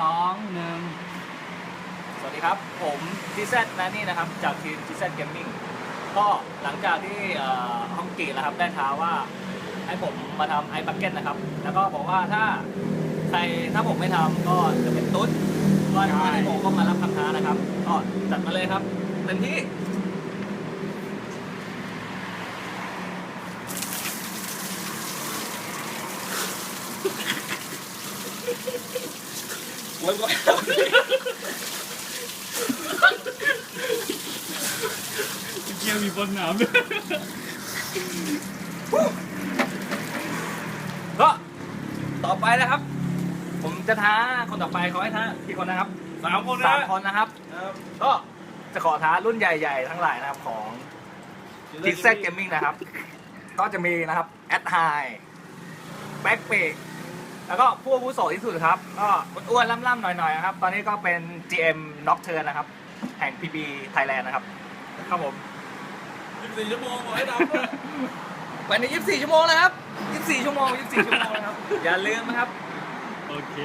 สองหนึ่งสวัสดีครับ ผมทีเซตนะนี่นะครับ จากทีมทีเซตเกมมิ่งก็หลังจากที่เอ่อฮองกีนะครับได้ท้าว่าให้ผมมาทำไอบักเก็ตนะครับ แล้วก็บอกว่าถ้าใครถ้าผมไม่ทำก็จะเป็นตุ๊ดก็วันนี้ผมก็มารับคำท้านะครับ ก็จัดมาเลยครับเต็มที่ วันก่อนเกียวมีบนน้ำด้วยก็ต่อไปนะครับ ผมจะท้าคนต่อไปเขาให้ท้ากี่คนนะครับสามคนสานะมคนนะครับ ก็จะขอท้ารุ่นใหญ่ๆ ทั้งหลายนะครับของทิกเซตเกมมิ่งนะครับ ก็จะมีนะครับแอดไฮแบ็กเ k แล้วก็ผู้อาวุโสที่สุดครับ ก็อ้วนๆล่ำๆหน่อยๆนะครับ ตอนนี้ก็เป็น GM Nocturne นะครับ แห่ง PB Thailand นะครับ ครับผมยี่สิบสี่ชั่วโมงบอกให้ทำด้วยวันนี้24ชั่วโมงแล้วครับ 24 ชั่วโมง 24 ชั่วโมงนะครับ อย่าลืมนะครับ โอเค